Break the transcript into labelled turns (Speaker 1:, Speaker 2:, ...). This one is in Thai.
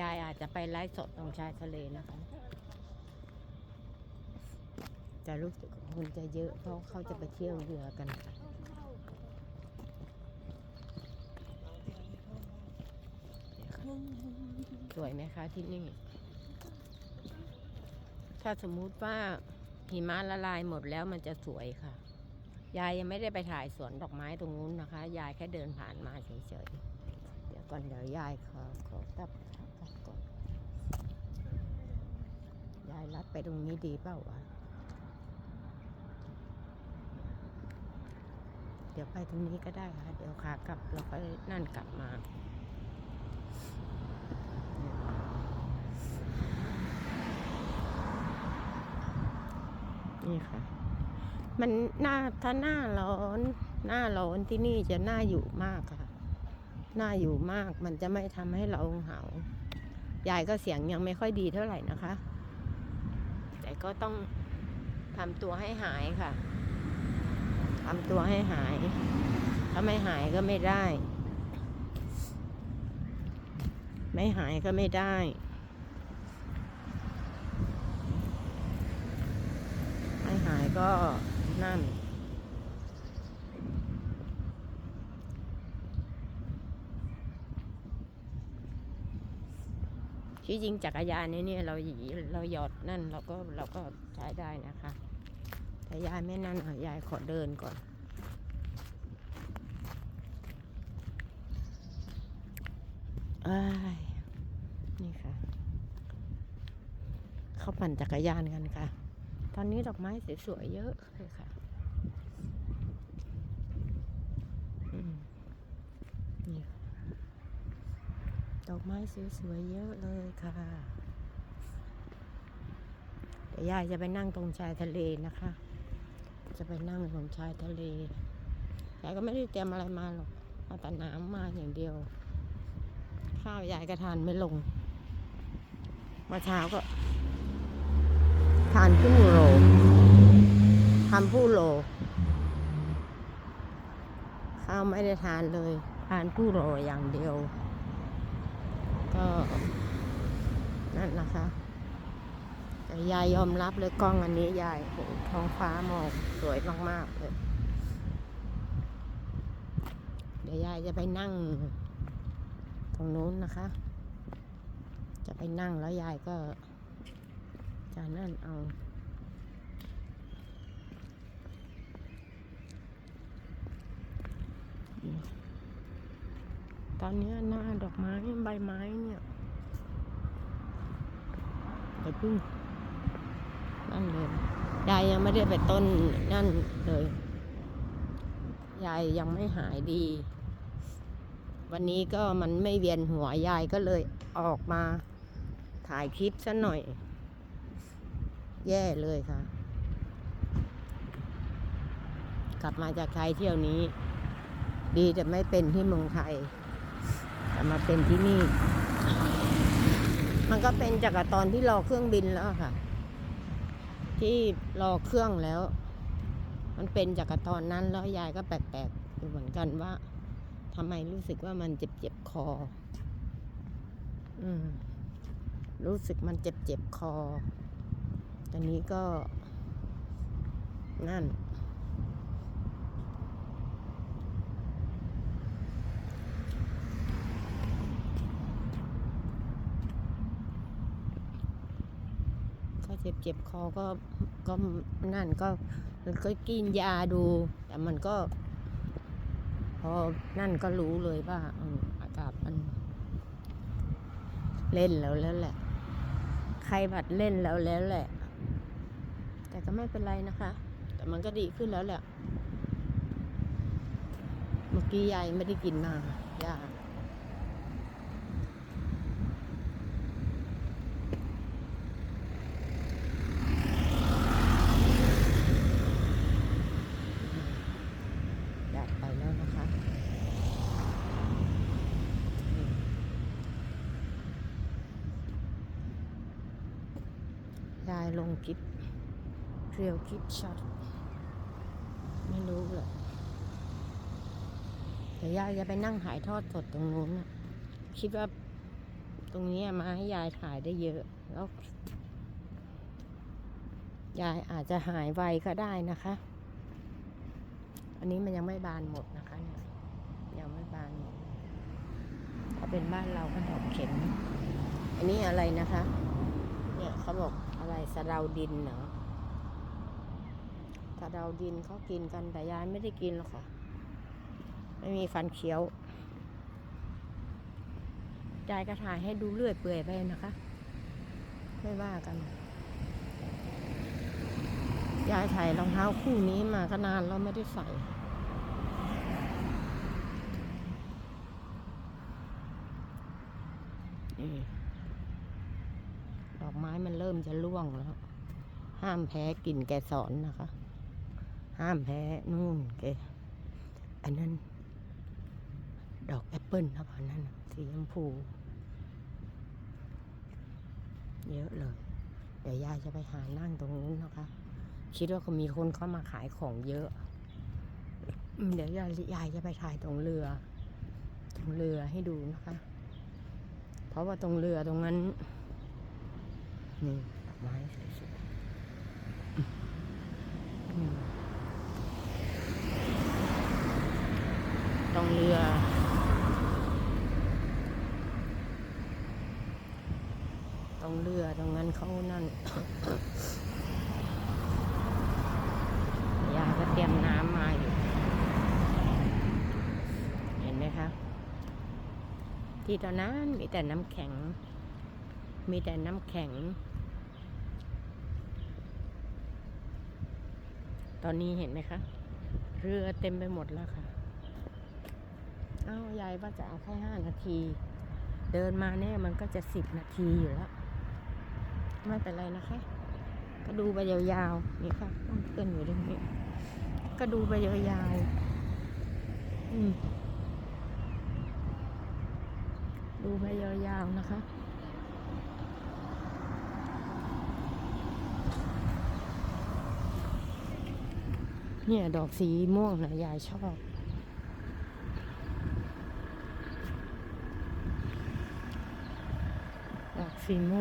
Speaker 1: ยายอาจจะไปไลฟ์สดตรงชายทะเลนะคะจะรู้สึกคนจะเยอะเพราะเขาจะไปเที่ยวเรือกันค่ะสวยไหมคะที่นี่ ถ้าสมมุติว่าหิมะละลายหมดแล้วมันจะสวยค่ะ ยายยังไม่ได้ไปถ่ายสวนดอกไม้ตรงนู้นนะคะ ยายแค่เดินผ่านมาเฉยๆ ก่อนเดี๋ยวยายขอขอกลับกับก่อนยายลัดไปตรงนี้ดีเปล่าวะเดี๋ยวไปตรงนี้ก็ได้ค่ะ เดี๋ยวขากลับเราค่อยนั่นกลับมานี่ค่ะ มันหน้าถ้าหน้าร้อน หน้าร้อนที่นี่จะน่าอยู่มากค่ะ น่าอยู่มากมันจะไม่ทำให้เราเหงายายก็เสียงยังไม่ค่อยดีเท่าไหร่นะคะ แต่ก็ต้องทำตัวให้หายค่ะทำตัวให้หาย ถ้าไม่หายก็ไม่ได้ ไม่หายก็ไม่ได้ไม่หายก็นั่น ที่จริงจักรยานนี่เนี่ยเราหยีเราหยอดนั่นเราก็เราก็ใช้ได้นะคะ แต่ยายไม่นั่นยายขอเดินก่อนอยนี่ค่ะ เขาปั่นจักรยานกันค่ะ ตอนนี้ดอกไม้สวยๆเยอะเลยค่ะอืมนี่ค่ะ ด อกไม้สวยๆเยอะเลยค่ะ เดี๋ยวยายจะไปนั่งตรงชายทะเลนะคะ จะไปนั่งตรงชายทะเลยายก็ไม่ได้เตรียมอะไรมาหรอกเอาแต่น้ำมาอย่างเดียว ข้าวยายก็ทานไม่ลงมื่อเช้าก็ ทานผู้โลทำผู้โลข้าวไม่ได้ทานเลย ทานผู้โลอย่างเดียว ก็นั่นนะคะแต่ยายยอมรับเลยกล้องอันนี้ยายโหท้องฟ้ามองสวยมากๆเลยเดี๋ยวยายจะไปนั่ง ตรงนู้นนะคะ จะไปนั่งแล้วยายก็จะนั่นเอา ตอนนี้หน้าดอกไม้ใบไม้เนี่ยไปพึ่งนั่นเลยยายยังไม่ได้ไปต้นนั่นเลยยายยังไม่หายดี วันนี้ก็มันไม่เวียนหัวยายก็เลยออกมาถ่ายคลิปซะหน่อย แย่เลยค่ะ กลับมาจากไทยเที่ยวนี้ ดีแต่ไม่เป็นที่เมืองไทย แต่มาเป็นที่นี่ มันก็เป็นจากตอนที่รอเครื่องบินแล้วค่ะ ที่รอเครื่องแล้ว มันเป็นจากตอนนั้นแล้วยายก็แปลกๆอยู่เหมือนกันว่าทำไมรู้สึกว่ามันเจ็บเจ็บๆคอ อืม รู้สึกมันเจ็บเจ็บๆคอตอนนี้ก็นั่น ก็เจ็บเจ็บคอก็ก็นั่นก็ก็กินยาดู แต่มันก็ พอนั่นก็รู้เลยว่าอออากาศมัน เล่นแล้วแล้วแหละ ใครบัดเล่นแล้วแล้วแหละ แต่ก็ไม่เป็นไรนะคะ แต่มันก็ดีขึ้นแล้วแหละ เมื่อกี้ยายไม่ได้กินมายา อยากไปแล้วนะคะ ยายลงคลิปเรียวคลิปช็อตไม่รู้เลยแต่ยายจะไปนั่งถ่ายทอดสดตรงนู้นคิดว่าตรงนี้มาให้ยายถ่ายได้เยอะ แล้ว ยายอาจจะหายไวก็ได้นะคะ อันนี้มันยังไม่บานหมดนะคะเนี่ยยังไม่บานหมดถ้าเป็นบ้านเราก็ดอกเข็ม อันนี้อะไรนะคะ เนี่ยเขาบอก อะไรสะเดาดินเหรอสะเดาดินเขากินกันแต่ยายไม่ได้กินหรอกค่ะ ไม่มีฟันเคี้ยวยายก็ถ่ายให้ดูเลื่อยเปื่อยไปนะคะ ไม่ว่ากันยายถ่ายรองเท้าคู่นี้มาก็นานแล้วไม่ได้ใส่นี่ ดอกไม้มันเริ่มจะร่วงแล้ว ห้ามแพ้กลิ่นแกสอนนะคะ ห้ามแพ้นู่นแกอันนั้น ดอกแอปเปิลนะพันนั้นสีชมพูเยอะเลย เดี๋ยวยายจะไปหานั่งตรงนู้นนะคะ คิดว่าก็มีคนเข้ามาขายของเยอะ เดี๋ยวยายยายจะไปถ่ายตรงเรือ ตรงเรือให้ดูนะคะ เพราะว่าตรงเรือตรงนั้น นี่ดอกไม้สวยๆอืมตรงเรือตรงเรือตรงนั้นเขานั่นยาก็เตรียมน้ำมาอยู่ เห็นไหมคะ ที่ตอนนั้นมีแต่น้ำแข็ง มีแต่น้ำแข็ง ตอนนี้เห็นไหมคะ เรือเต็มไปหมดแล้วค่ะ เอ้ายายว่าจะเอาแค่ห้านาที เดินมาเนี่ยมันก็จะสิบนาทีอยู่แล้ว ไม่เป็นไรนะคะ ก็ดูไปยาวๆ นี่ค่ะต้องเตือนอยู่ตรงนี้ ก็ดูไปยาวๆ อืมดูไปยาวๆนะคะ เนี่ย ดอกสีม่วงนะยายชอบ ดอกสีม่วง